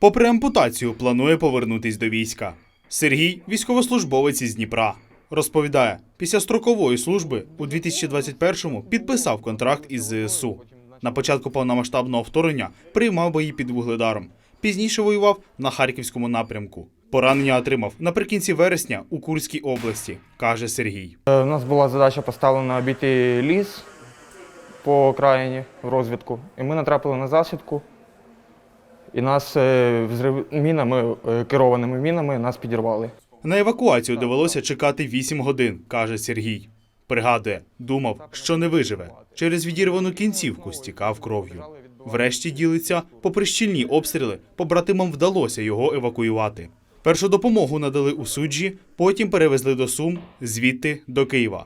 Попри ампутацію, планує повернутись до війська. Сергій військовослужбовець із Дніпра. Розповідає, після строкової служби у 2021-му підписав контракт із ЗСУ. На початку повномасштабного вторгнення приймав бої під Вугледаром. Пізніше воював на харківському напрямку. Поранення отримав наприкінці вересня у Курській області, каже Сергій. Е, У нас була задача поставлена обійти ліс по окраїні в розвідку. І ми натрапили на засідку. І нас е, взрив... мінами, е, керованими мінами нас підірвали. На евакуацію довелося чекати 8 годин, каже Сергій. Пригадує, думав, що не виживе. Через відірвану кінцівку стікав кров'ю. Врешті ділиться, попри щільні обстріли, побратимам вдалося його евакуювати. Першу допомогу надали у суджі, потім перевезли до Сум, звідти до Києва.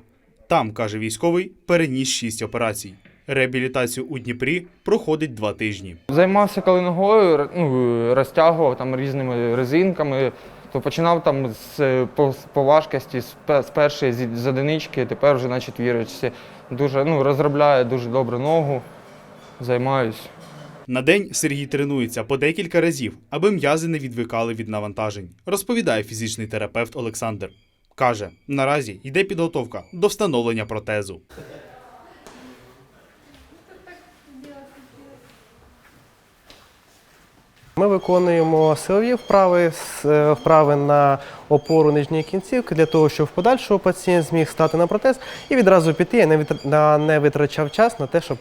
Там, каже військовий, переніс шість операцій. Реабілітацію у Дніпрі проходить два тижні. Займався коли ногою, ну, розтягував там різними резинками. То починав там з по, по важкості з, з першої з, з одинички, тепер вже на четвірочці. Дуже ну, розробляю дуже добре ногу, займаюсь. На день Сергій тренується по декілька разів, аби м'язи не відвикали від навантажень, розповідає фізичний терапевт Олександр. Каже, наразі йде підготовка до встановлення протезу. Ми виконуємо силові вправи, е, вправи на опору нижньої кінцівки для того, щоб в подальшому пацієнт зміг стати на протез і відразу піти, не не витрачав час на те, щоб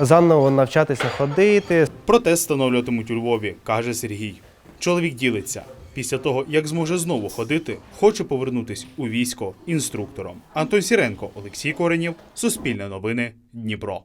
заново навчатися ходити. Протез встановлюватимуть у Львові, каже Сергій. Чоловік ділиться. Після того, як зможе знову ходити, хоче повернутись у військо інструктором. Антон Сіренко, Олексій Коренєв, Суспільне новини, Дніпро.